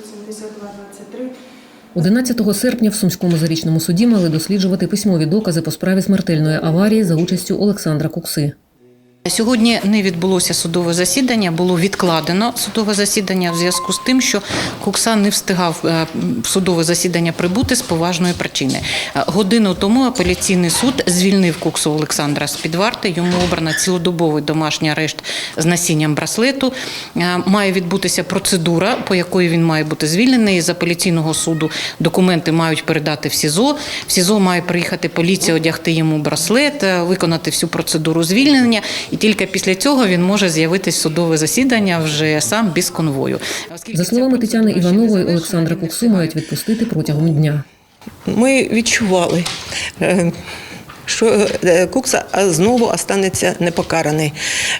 572-23 11 серпня в Сумському зарічному суді мали досліджувати письмові докази по справі смертельної аварії за участю Олександра Кукси. Сьогодні не відбулося судове засідання, було відкладено судове засідання в зв'язку з тим, що Кукса не встигав е, судове засідання прибути з поважної причини. Е, Годину тому апеляційний суд звільнив Куксу Олександра з під варти. Йому обрано цілодобовий домашній арешт з насінням браслету. Е, Має відбутися процедура, по якої він має бути звільнений. З апеляційного суду документи мають передати в СІЗО. В СІЗО має приїхати поліція, одягти йому браслет, виконати всю процедуру звільнення, і тільки після цього він може з'явитись в судове засідання вже сам без конвою. За словами Тетяни Іванової, Олександра Куксу мають відпустити протягом дня. Ми відчували, е, що е, Кукса знову останеться непокараний,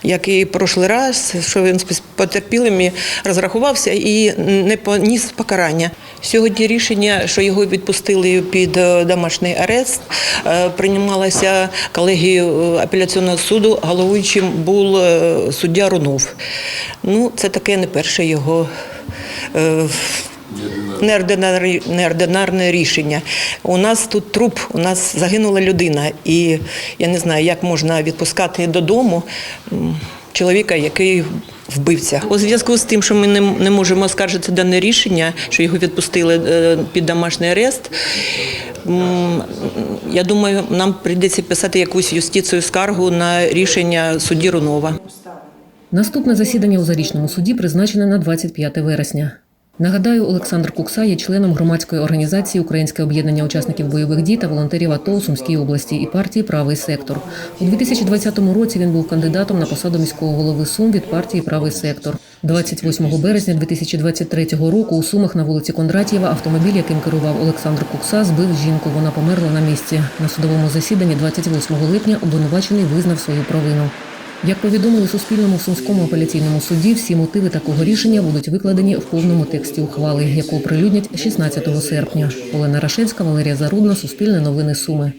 як і прошлий раз, що він з потерпілими розрахувався і не поніс покарання. Сьогодні рішення, що його відпустили під е, домашній арест, е, приймалося колегією апеляційного суду. Головуючим був е, суддя Рунов. Ну, це таке не перше його. Неординарне, неординарне рішення. У нас тут труп, у нас загинула людина, і я не знаю, як можна відпускати додому чоловіка, який вбивця. У зв'язку з тим, що ми не, не можемо оскаржити дане рішення, що його відпустили е, під домашній арест. Я думаю, нам прийдеться писати якусь юстицію скаргу на рішення судді Рунова. Наступне засідання у зарічному суді призначене на 25 вересня. Нагадаю, Олександр Кукса є членом громадської організації Українське об'єднання учасників бойових дій та волонтерів АТО у Сумській області і партії Правий сектор. У 2020 році він був кандидатом на посаду міського голови Сум від партії Правий сектор. 28 березня 2023 року у Сумах на вулиці Кондратєва автомобіль, яким керував Олександр Кукса, збив жінку. Вона померла на місці. На судовому засіданні 28 липня обвинувачений визнав свою провину. Як повідомили Суспільному в Сумському апеляційному суді, всі мотиви такого рішення будуть викладені в повному тексті ухвали, яку оприлюднять 16 серпня. Олена Рашевська, Валерія Зарудна, Суспільне новини Суми.